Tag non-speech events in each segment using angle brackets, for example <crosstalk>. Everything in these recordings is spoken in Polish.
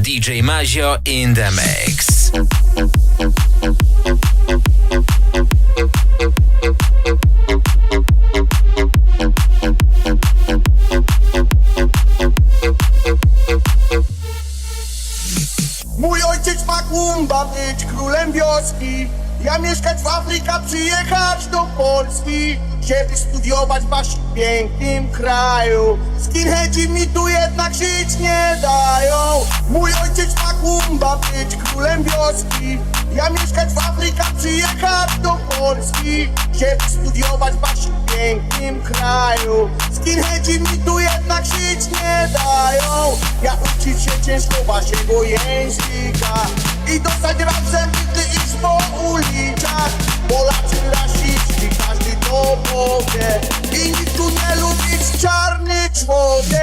DJ Mazio in the mix. Mój ojciec ma kumba być królem wioski Ja mieszkać w Afryce, przyjechać do Polski Żeby studiować w waszym pięknym kraju. Skinheadzi mi tu jednak żyć nie dają. Mój ojciec ma kumba być królem wioski. Ja mieszkać w Afryce, przyjechać do Polski Żeby studiować w waszym pięknym kraju. Skinheadzi mi tu jednak żyć nie dają. Ja uczyć się ciężko waszego języka I dostać razem gdy iść po ulicach Polacy rasiści, każdy to powie. I nikt tu nie lubić czarny człowiek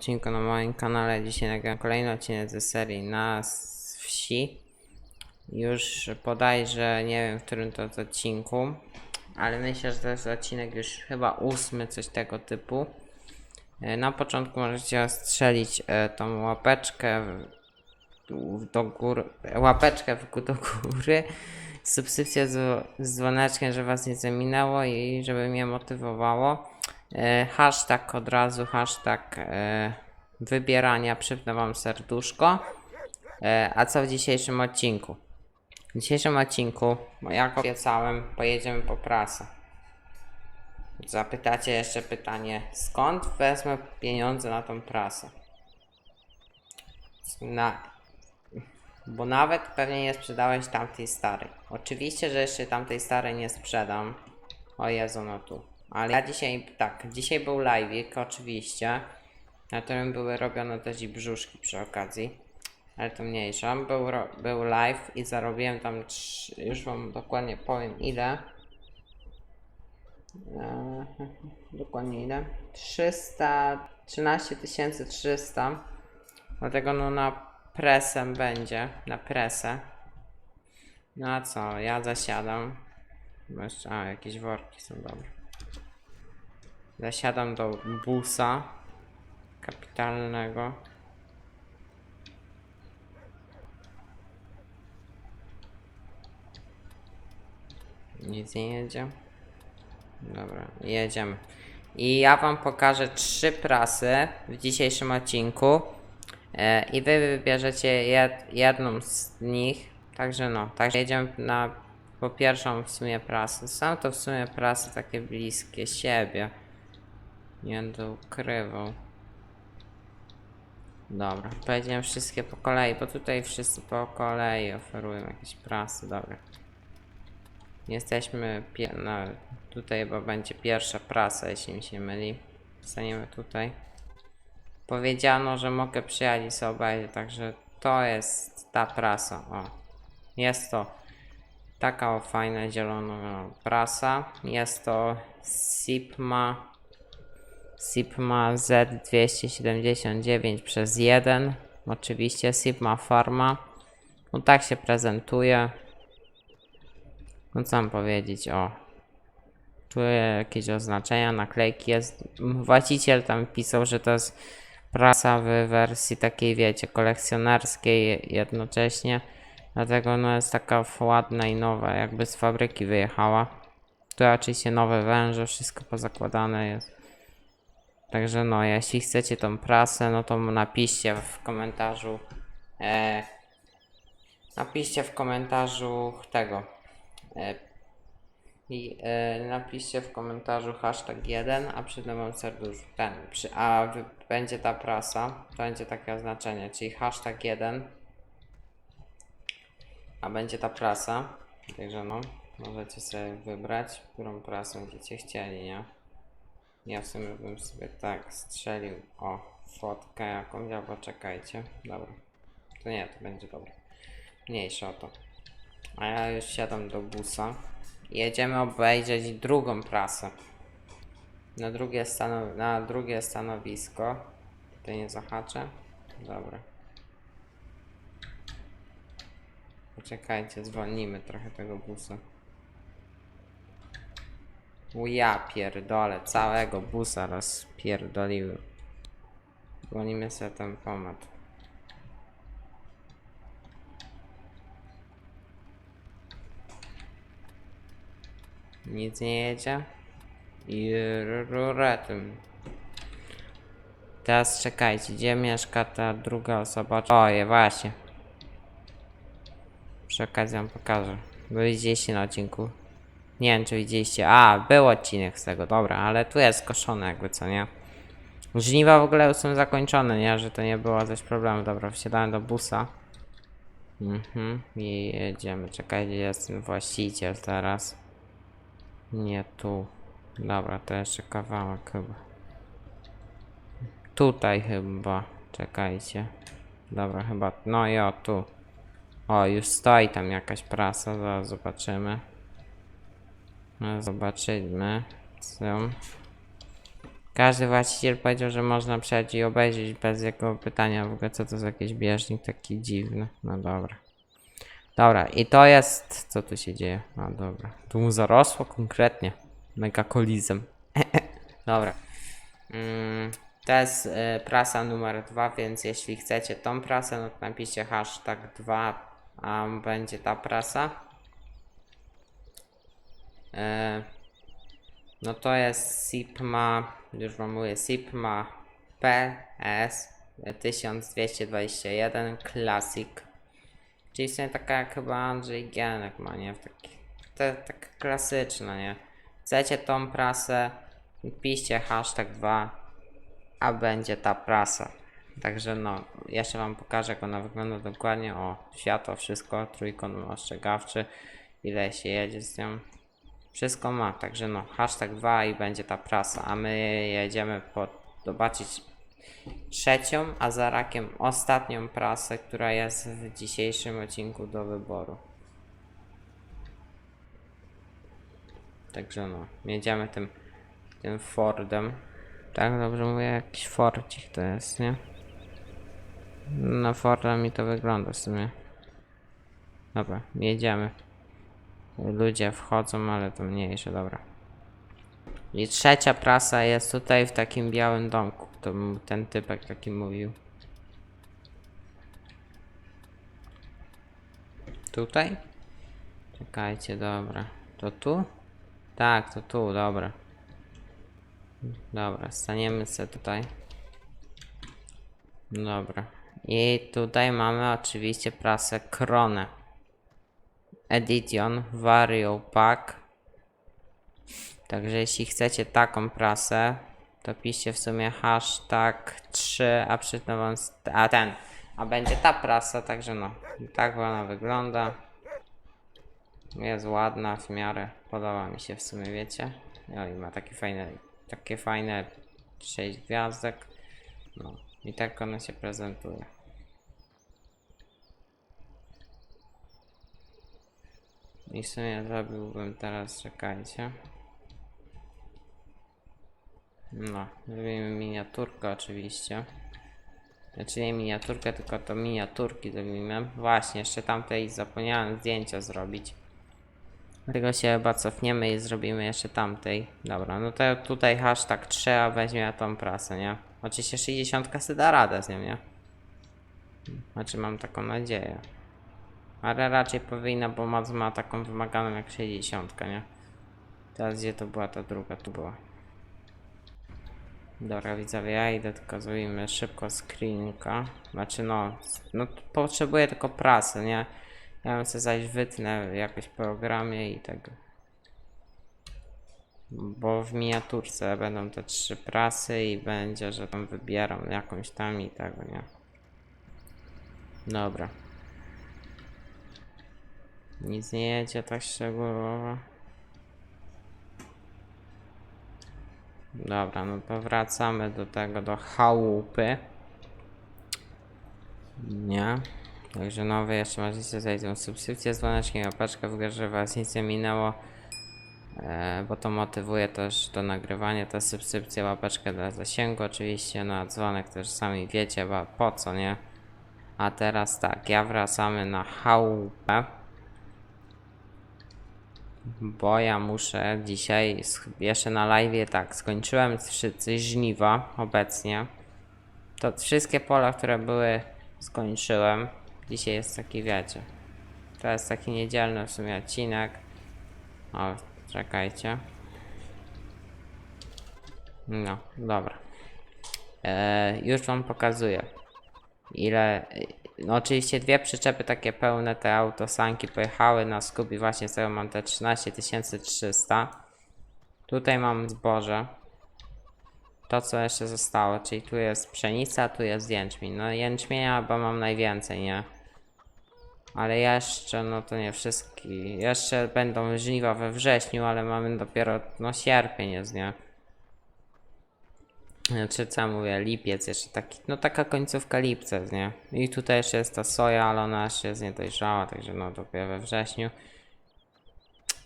odcinku na moim kanale. Dzisiaj nagram kolejny odcinek ze serii na wsi. Już bodajże nie wiem w którym to odcinku, ale myślę, że to jest odcinek już chyba ósmy, coś tego typu. E, Na początku możecie strzelić e, tą łapeczkę do góry, łapeczkę do góry, subskrypcję z, z dzwoneczkiem, żeby was nie zaminęło i żeby mnie motywowało. E, hashtag od razu, hashtag e, wybierania, przypnę wam serduszko. E, a co w dzisiejszym odcinku? W dzisiejszym odcinku, jak obiecałem, pojedziemy po prasę. Zapytacie jeszcze pytanie, skąd wezmę pieniądze na tą prasę? Na, bo nawet pewnie nie sprzedałeś tamtej starej. Oczywiście, że jeszcze tamtej starej nie sprzedam. O Jezu, no tu. Ale ja dzisiaj, tak, dzisiaj był live'ik oczywiście, na którym były robione też i brzuszki przy okazji. Ale to mniejsza. Był, był live i zarobiłem tam, już wam dokładnie powiem ile. Eee, <laughs> dokładnie ile? 300, 13 300. Dlatego no na presę będzie, na presę. No a co, ja zasiadam. A, jakieś worki są dobre. Zasiadam do busa kapitalnego. Nic nie jedzie. Dobra, jedziemy. I ja wam pokażę trzy prasy w dzisiejszym odcinku. E, I wy wybierzecie jed, jedną z nich. Także no, także jedziemy na po pierwszą w sumie prasę. Są to w sumie prasy takie bliskie siebie. Nie będę ukrywał. Dobra, pojedziemy wszystkie po kolei, bo tutaj wszyscy po kolei oferują jakieś prasy, dobra. Jesteśmy na, tutaj chyba będzie pierwsza prasa, jeśli mi się myli. Staniemy tutaj. Powiedziano, że mogę przyjechać i sobie obejrzeć, także to jest ta prasa. O. Jest to taka o fajna zielona prasa. Jest to Sipma Sipma Z279 przez 1. Oczywiście Sipma Pharma. No tak się prezentuje. No co mam powiedzieć, o. Tu jakieś oznaczenia, naklejki jest. Właściciel tam pisał, że to jest prasa w wersji takiej, wiecie, kolekcjonerskiej jednocześnie. Dlatego no jest taka ładna i nowa, jakby z fabryki wyjechała. Tu oczywiście nowe węże, wszystko pozakładane jest. Także no, jeśli chcecie tą prasę, no to napiszcie w komentarzu. E, napiszcie w komentarzu tego. E, i e, napiszcie w komentarzu hashtag 1, a przyda wam serdusz ten. Przy, a wy, będzie ta prasa, to będzie takie oznaczenie, czyli hashtag 1. A będzie ta prasa. Także no, możecie sobie wybrać, którą prasę będziecie chcieli, nie? Ja w sumie bym sobie tak strzelił o fotkę jakąś, albo czekajcie. Dobra. To nie, to będzie dobre. Mniejsze o to. A ja już siadam do busa. Jedziemy obejrzeć drugą prasę. Na drugie, stanow- na drugie stanowisko. Tutaj nie zahaczę. Dobra. Poczekajcie, zwolnimy trochę tego busa. U ja pierdolę, całego busa rozpierdoliły. Zwolnimy sobie ten pomad. Nic nie jedzie. I ruretem. Teraz czekajcie, gdzie mieszka ta druga osoba? Oje, właśnie. Przy okazji wam pokażę. Bo widzieliście na odcinku. Nie wiem, czy widzieliście. A, był odcinek z tego, dobra, ale tu jest koszone jakby, co nie? Żniwa w ogóle są zakończone, nie? Że to nie było coś problemu. Dobra, wsiadałem do busa. Mhm, i jedziemy. Czekaj, gdzie jest ten właściciel teraz. Nie tu. Dobra, to jeszcze kawałek chyba. Tutaj chyba. Czekajcie. Dobra, chyba. No i o, tu. O, już stoi tam jakaś prasa. Zaraz zobaczymy. No, zobaczymy. Co? Każdy właściciel powiedział, że można przejść i obejrzeć bez jego pytania w ogóle co to za jakiś bieżnik taki dziwny. No dobra. Dobra, i to jest. Co tu się dzieje? No dobra. Tu mu zarosło konkretnie. Mega kolizem. <laughs> dobra. Mm, to jest y, prasa numer dwa, więc jeśli chcecie tą prasę, no to napiszcie hashtag 2, a będzie ta prasa. E, no to jest Sigma, już wam mówię, Sigma PS 1221 Classic. Czyli w sumie taka jak chyba Andrzej Gienek ma, nie? Taki, to tak klasyczna, nie? Chcecie tą prasę, piszcie hashtag 2, a będzie ta prasa. Także no, jeszcze wam pokażę jak ona wygląda dokładnie. O, światło, wszystko, trójkąt ostrzegawczy, ile się jedzie z nią. Wszystko ma, także no, hashtag 2 i będzie ta prasa, a my jedziemy po, zobaczyć trzecią, a za rakiem ostatnią prasę, która jest w dzisiejszym odcinku do wyboru. Także no, jedziemy tym, tym Fordem. Tak, dobrze mówię, jakiś Fordzik to jest, nie? Na Forda mi to wygląda w sumie. Dobra, jedziemy. Ludzie wchodzą, ale to mniejsze, dobra. I trzecia prasa jest tutaj w takim białym domku. To ten typek taki mówił. Tutaj? Czekajcie, dobra. To tu? Tak, to tu, dobra. Dobra, staniemy sobie tutaj. Dobra. I tutaj mamy oczywiście prasę Kronę. Edition Vario Pack. Także jeśli chcecie taką prasę, to piszcie w sumie hashtag 3, a wam st- a ten, a będzie ta prasa, także no, tak ona wygląda. Jest ładna w miarę, podoba mi się w sumie, wiecie. No i ma takie fajne, takie fajne 6 gwiazdek. No i tak ona się prezentuje. I w sumie zrobiłbym teraz, czekajcie. No, zrobimy miniaturkę oczywiście. Znaczy nie miniaturkę, tylko to miniaturki zrobimy. Właśnie, jeszcze tamtej zapomniałem zdjęcia zrobić. Dlatego się chyba cofniemy i zrobimy jeszcze tamtej. Dobra, no to tutaj hashtag 3, a weźmie tą prasę, nie? Oczywiście 60 se da radę z nią, nie? Znaczy mam taką nadzieję. Ale raczej powinna, bo ma, ma taką wymaganą jak 60, nie? Teraz gdzie to była ta druga? Tu była. Dobra, widzowie, ja idę tylko zrobimy szybko screenka. Znaczy no, no potrzebuję tylko prasy, nie? Ja bym sobie zaś wytnę w jakimś programie i tak. Bo w miniaturce będą te trzy prasy i będzie, że tam wybieram jakąś tam i tego, nie? Dobra. Nic nie jedzie tak szczegółowo. Dobra, no to wracamy do tego, do chałupy. Nie. Także nowe jeszcze możecie zajść tą subskrypcję dzwoneczkiem, łapeczkę w grze, was nic nie minęło. E, bo to motywuje też do nagrywania, ta subskrypcja, łapeczkę dla zasięgu oczywiście, no a dzwonek też sami wiecie, bo po co, nie? A teraz tak, ja wracamy na chałupę. Bo ja muszę dzisiaj, jeszcze na live, tak, skończyłem żniwa obecnie. To wszystkie pola, które były, skończyłem. Dzisiaj jest taki, wiecie, to jest taki niedzielny w sumie odcinek. O, czekajcie. No, dobra. E, już wam pokazuję. Ile. No, oczywiście dwie przyczepy takie pełne, te autosanki pojechały na skup i właśnie z tego mam te 13300. Tutaj mam zboże. To co jeszcze zostało, czyli tu jest pszenica, tu jest jęczmień. No jęczmienia chyba mam najwięcej, nie? Ale jeszcze, no to nie wszystkie. Jeszcze będą żniwa we wrześniu, ale mamy dopiero, no sierpień jest, nie? Czy co mówię, lipiec jeszcze taki, no taka końcówka lipca, nie? I tutaj jeszcze jest ta soja, ale ona jeszcze jest niedojrzała, także no dopiero we wrześniu.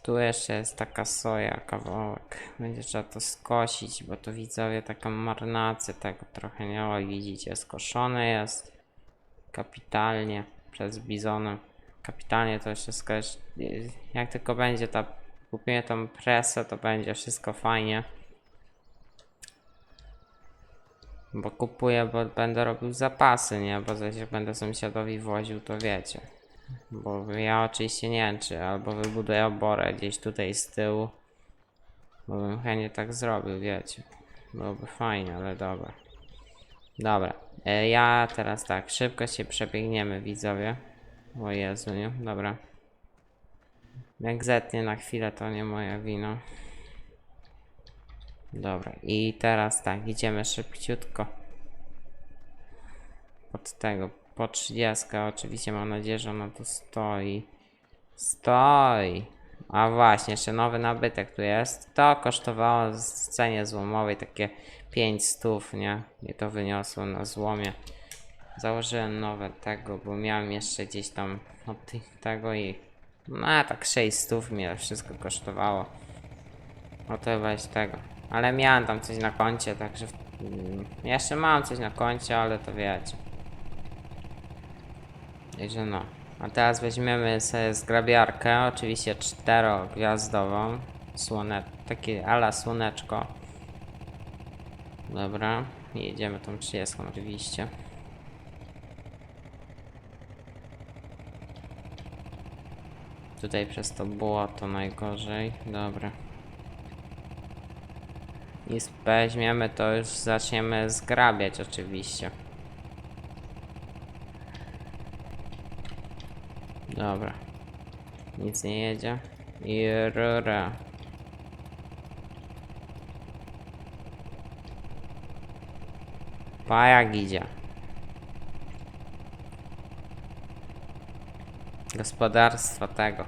Tu jeszcze jest taka soja, kawałek. Będzie trzeba to skosić, bo to widzowie taka marnacja tego trochę nie o, widzicie, skoszone jest. Kapitalnie przez bizonem. Kapitalnie to jeszcze skosić. Jak tylko będzie ta, kupimy tą presę, to będzie wszystko fajnie. Bo kupuję, bo będę robił zapasy, nie? Bo zaś jak będę sąsiadowi woził, to wiecie. Bo ja oczywiście nie wiem, czy albo wybuduję oborę gdzieś tutaj z tyłu. Bo bym chętnie tak zrobił, wiecie. Byłoby fajnie, ale dobra. Dobra, e, ja teraz tak, szybko się przebiegniemy, widzowie. O Jezu, nie? Dobra. Jak zetnie na chwilę, to nie moja wina. Dobra, i teraz tak, idziemy szybciutko. Pod tego, po 30 oczywiście mam nadzieję, że ona tu stoi. Stoi! A właśnie, jeszcze nowy nabytek tu jest. To kosztowało w cenie złomowej takie 5 stów, nie? I to wyniosło na złomie. Założyłem nowe tego, bo miałem jeszcze gdzieś tam od tych- tego i... No tak 6 stów mnie wszystko kosztowało. No to chyba jest tego. Ale miałem tam coś na koncie, także... mm, Jeszcze mam coś na koncie, ale to wiecie. Także no. A teraz weźmiemy sobie zgrabiarkę, oczywiście czterogwiazdową. Słone... Takie ala słoneczko. Dobra. I jedziemy tą 30 oczywiście. Tutaj przez to błoto najgorzej. Dobra. I weźmiemy to już zaczniemy zgrabiać oczywiście. Dobra. Nic nie jedzie. I rura. Pajak idzie. Gospodarstwa tego.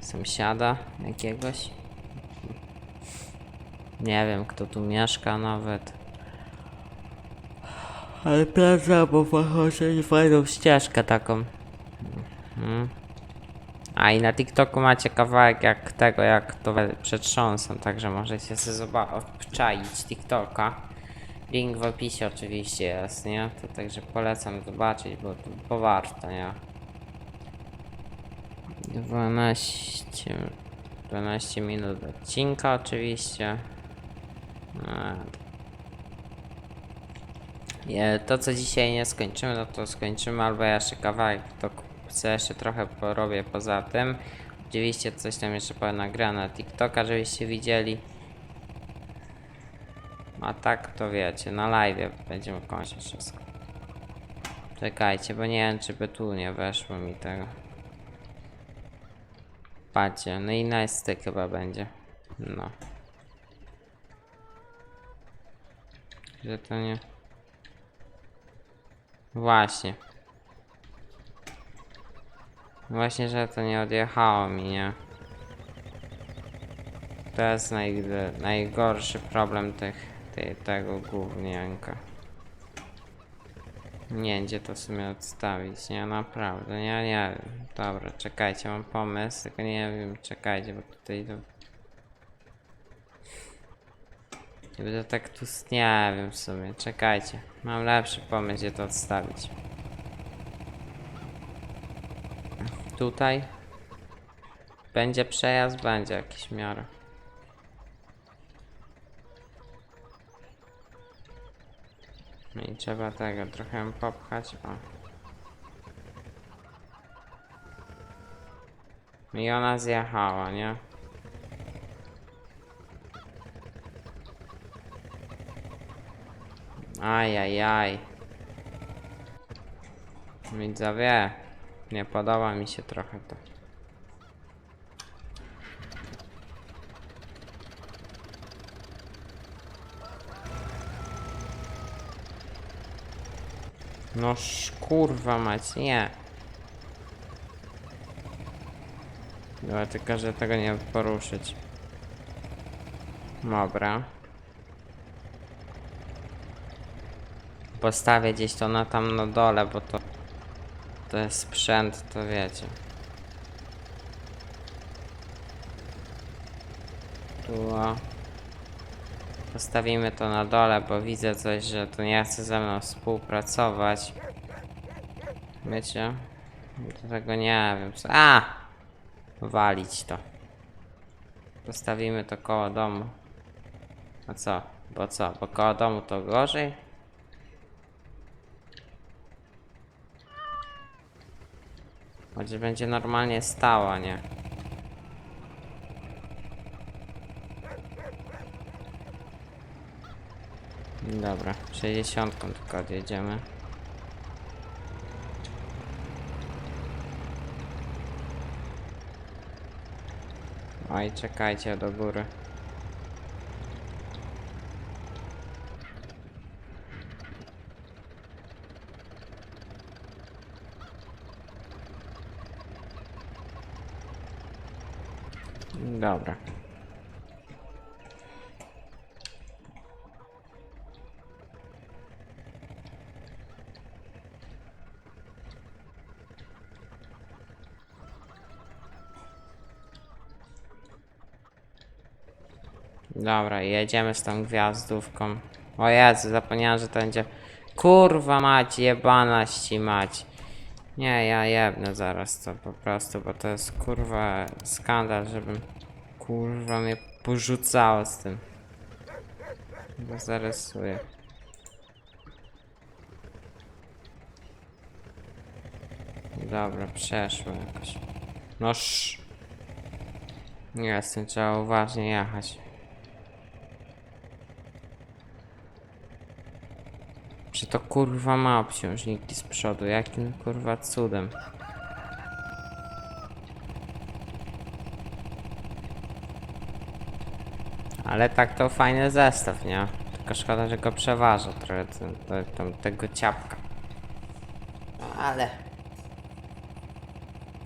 Sąsiada jakiegoś. Nie wiem kto tu mieszka nawet. Ale plaza, bo fachowcy fajną ścieżkę taką. Mhm. A i na TikToku macie kawałek jak tego, jak to przetrząsam, także możecie sobie zoba- obczaić TikToka. Link w opisie oczywiście jest, nie? To także polecam zobaczyć, bo to bo warto, nie? 12, 12 minut odcinka oczywiście. Nie, to co dzisiaj nie skończymy, no to skończymy albo ja jeszcze kawałek to chcę jeszcze trochę porobię poza tym. Oczywiście coś tam jeszcze nagra na TikToka, żebyście widzieli. A tak to wiecie, na live będziemy kończyć wszystko. Czekajcie, bo nie wiem czy by tu nie weszło mi tego. Patrzcie, no i na styk chyba będzie. No. Że to nie... Właśnie. Właśnie, że to nie odjechało mi, nie? To jest naj, najgorszy problem tych, tej, tego gównianka. Nie gdzie to w sumie odstawić, nie, naprawdę, nie, nie wiem. Dobra, czekajcie, mam pomysł, tylko nie wiem, czekajcie, bo tutaj to... Nie będę tak tu, nie wiem w sumie, czekajcie. Mam lepszy pomysł, gdzie to odstawić. Tutaj? Będzie przejazd? Będzie jakiś miarę. No i trzeba tego trochę popchać. O. I ona zjechała, nie? Ajajaj. Widzowie, nie podoba mi się trochę to. No kurwa mać, nie. Dobra, tylko że tego nie poruszyć. Dobra. Postawię gdzieś to na tam na dole, bo to to jest sprzęt, to wiecie. Tu. Postawimy to na dole, bo widzę coś, że tu nie chce ze mną współpracować. Wiecie? Dlatego nie wiem co. A! Walić to. Postawimy to koło domu. A co? Bo co? Bo koło domu to gorzej? Choć będzie normalnie stała, nie? Dobra, 60 tylko odjedziemy. Oj, czekajcie do góry. Dobra. Dobra, jedziemy z tą gwiazdówką. O Jezu, zapomniałem, że to będzie... Kurwa mać, jebana ści mać. Nie, ja jebnę zaraz to po prostu, bo to jest kurwa skandal, żebym... Kurwa mnie porzucało z tym. Bo zarysuję. Dobra, przeszło jakoś. No sz... Nie, z tym trzeba uważnie jechać. Czy to kurwa ma obciążniki z przodu? Jakim kurwa cudem? Ale tak to fajny zestaw, nie? Tylko szkoda, że go przeważa trochę tego ciapka. No, ale...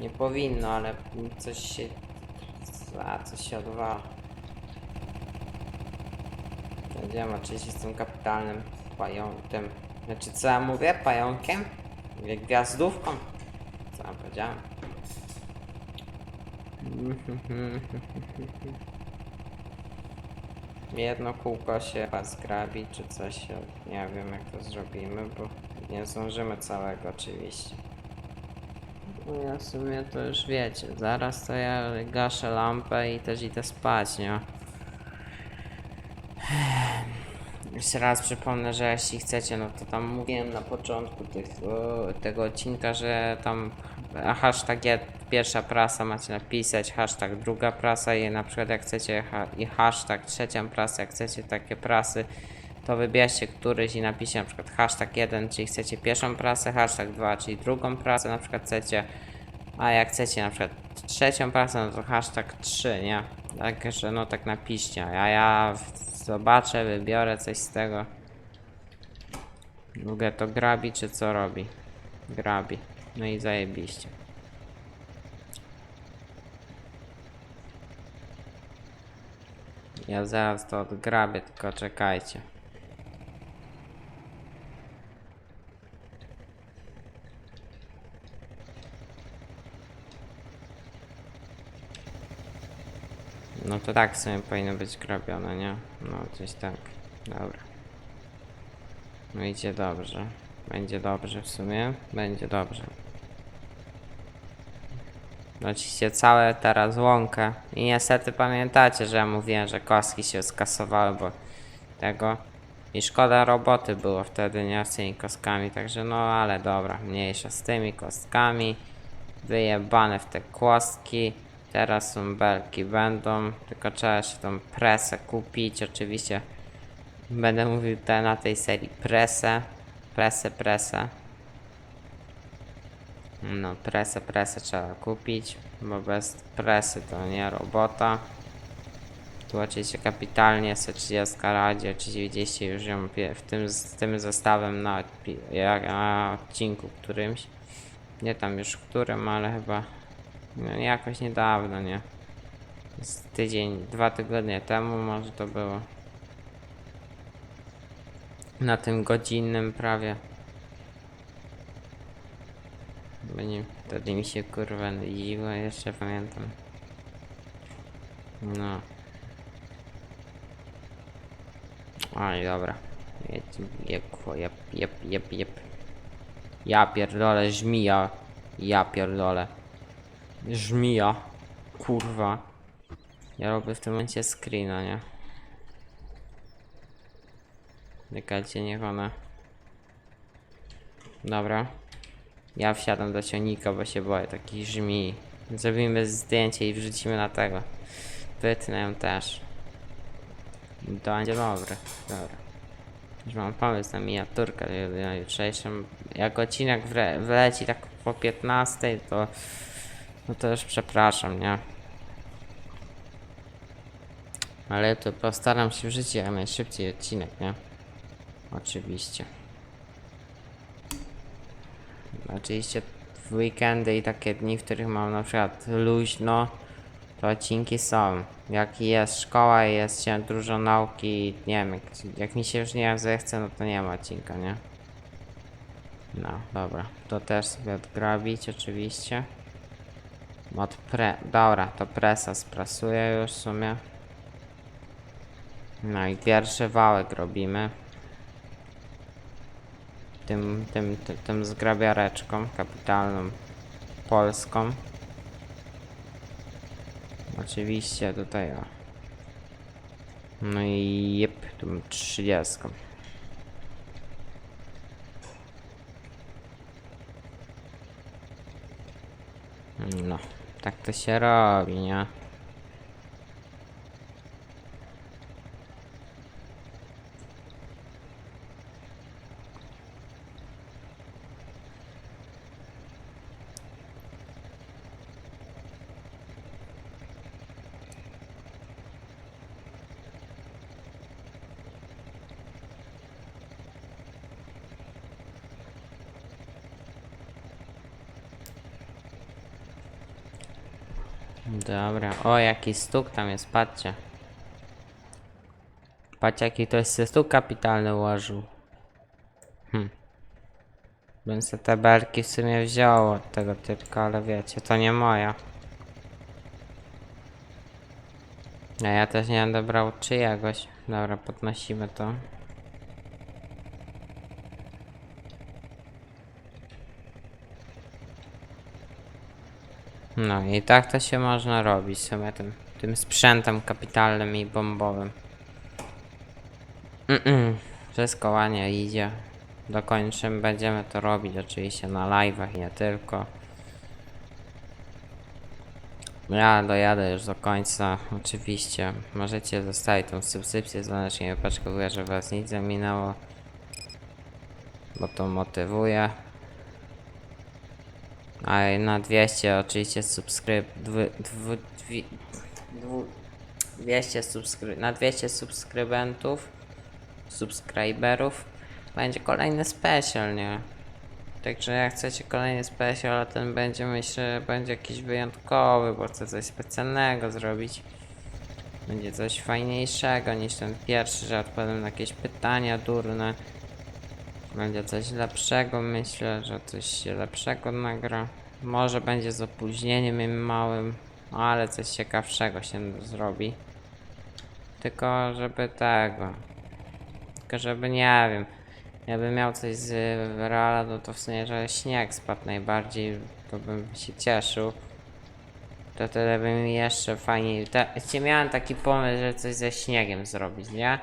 Nie powinno, ale coś się... A, coś się odwala. Będziemy oczywiście z tym kapitalnym pająkiem. Znaczy co ja mówię? Pająkiem? Jak gwiazdówką? Co ja powiedziałem? <laughs> Jedno kółko się zgrabi, czy coś, nie wiem jak to zrobimy, bo nie zdążymy całego oczywiście. No ja w sumie to już wiecie, zaraz to ja gaszę lampę i też idę spać, nie? Jeszcze raz przypomnę, że jeśli chcecie, no to tam mówiłem na początku tych, tego odcinka, że tam hashtag pierwsza prasa macie napisać, hashtag druga prasa i na przykład jak chcecie i hashtag trzecią prasę, jak chcecie takie prasy, to wybierzcie któryś i napiszcie na przykład hashtag 1, czyli chcecie pierwszą prasę, hashtag 2, czyli drugą prasę, na przykład chcecie, a jak chcecie na przykład trzecią prasę, no to hashtag 3, nie? Także no tak napiszcie, a ja zobaczę, wybiorę coś z tego. Mogę to grabi, czy co robi? Grabi. No i zajebiście. Ja zaraz to odgrabię, tylko czekajcie. To tak w sumie powinno być grabione, nie? No coś tak. Dobra. No idzie dobrze. Będzie dobrze w sumie. Będzie dobrze. Oczywiście całe teraz łąkę. I niestety pamiętacie, że ja mówiłem, że kostki się skasowały, bo tego. I szkoda roboty było wtedy, nie? Z tymi kostkami. Także no ale dobra, mniejsza z tymi kostkami. Wyjebane w te kostki. Teraz są belki będą. Tylko trzeba jeszcze tą presę kupić. Oczywiście będę mówił te, na tej serii presę. Presę, presę. No, presę, presę trzeba kupić, bo bez presy to nie robota. Tu oczywiście kapitalnie C30 radzie, oczywiście widzieliście już ją w tym, z tym zestawem na, na odcinku którymś. Nie tam już którym, ale chyba no, jakoś niedawno, nie? Z tydzień, dwa tygodnie temu może to było. Na tym godzinnym prawie. Bo nie, wtedy mi się kurwa nudziło, jeszcze pamiętam. No. Oj, dobra. Jep, jep, jep, jep, jep. Ja pierdolę, żmija. Ja pierdolę. Żmija. Kurwa. Ja robię w tym momencie screena, nie? Czekajcie, niech ona... Dobra. Ja wsiadam do ciągnika, bo się boję takich żmi. Zrobimy zdjęcie i wrzucimy na tego. Wytnę też. To będzie dobre. Dobra. Już mam pomysł na miniaturkę na jutrzejszym. Jak odcinek wleci tak po 15, to no to już przepraszam, nie? Ale to postaram się wrzucić jak najszybciej odcinek, nie? Oczywiście. Oczywiście w weekendy i takie dni, w których mam na przykład luźno, to odcinki są. Jak jest szkoła i jest się dużo nauki, nie wiem, jak, jak mi się już nie zechce, no to nie ma odcinka, nie? No, dobra. To też sobie odgrabić oczywiście. Od pre... Dobra, to presa sprasuję już w sumie. No i pierwszy wałek robimy tym, tym, tym, tym zgrabiareczką kapitalną polską. Oczywiście tutaj o. No i jep, tą 30. No, tak to się robi, nie? Dobra, o jaki stuk tam jest, patrzcie. Patrzcie jaki to jest stuk kapitalny ułożył. Hm. Bym sobie te belki w sumie wziął od tego typka, ale wiecie, to nie moja. A ja też nie będę brał czyjegoś. Dobra, podnosimy to. No i tak to się można robić w sumie tym, tym sprzętem kapitalnym i bombowym. Mm-mm. Wszystko ładnie idzie. Dokończymy, będziemy to robić oczywiście na live'ach nie tylko. Ja dojadę już do końca, oczywiście. Możecie zostawić tą subskrypcję, dzwoneczkiem, paczkowuję, że was nic nie minęło. Bo to motywuje. A na 200 oczywiście subskryb... Dwu, dwu, dwi, dwu, 200 subskry... Na 200 subskrybentów, subskryberów, będzie kolejny special, nie? Także jak chcecie kolejny special, ten będzie myślę, będzie jakiś wyjątkowy, bo chcę coś specjalnego zrobić. Będzie coś fajniejszego niż ten pierwszy, że odpowiem na jakieś pytania durne. Będzie coś lepszego, myślę, że coś się lepszego nagra. Może będzie z opóźnieniem małym. No, ale coś ciekawszego się zrobi. Tylko żeby tego. Tylko żeby nie wiem. Jakby miał coś z Reala, no to w sumie, że śnieg spadł najbardziej, to bym się cieszył. To wtedy by mi jeszcze fajniej. Te,cie miałem taki pomysł, że coś ze śniegiem zrobić, nie?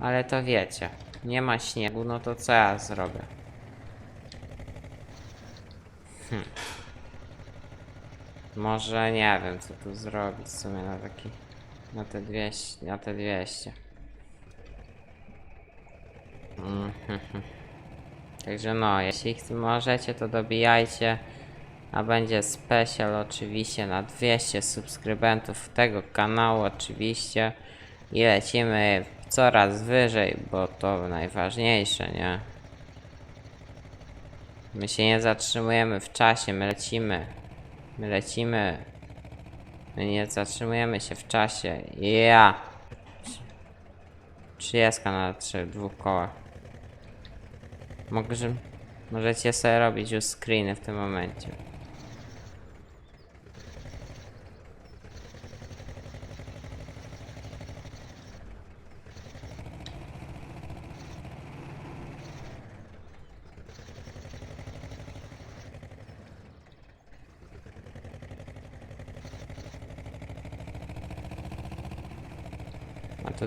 Ale to wiecie. Nie ma śniegu, no to co ja zrobię? Hm. Może nie wiem co tu zrobić w sumie na taki. Na te 200. Na te 200. Mhm. Także no, jeśli możecie, to dobijajcie. A będzie special oczywiście na 200 subskrybentów tego kanału oczywiście. I lecimy coraz wyżej, bo to najważniejsze, nie? My się nie zatrzymujemy w czasie, my lecimy. My lecimy. My nie zatrzymujemy się w czasie. Ja! 30 na 3, dwóch kołach. Może, możecie sobie robić już screeny w tym momencie.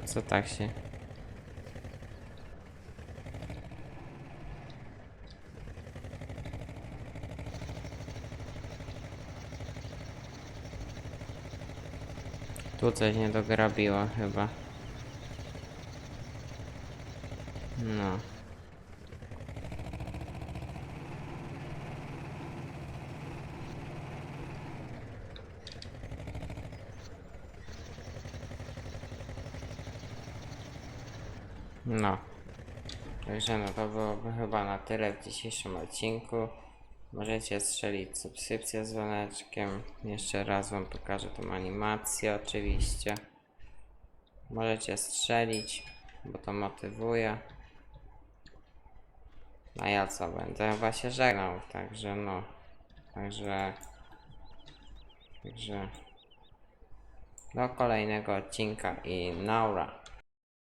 Co tak się... Tu coś nie dograbiło chyba. No. No. Także no to byłoby chyba na tyle w dzisiejszym odcinku. Możecie strzelić subskrypcję z dzwoneczkiem. Jeszcze raz wam pokażę tą animację oczywiście. Możecie strzelić, bo to motywuje. A ja co będę chyba się żegnał, także no. Także. Także. Do kolejnego odcinka i naura.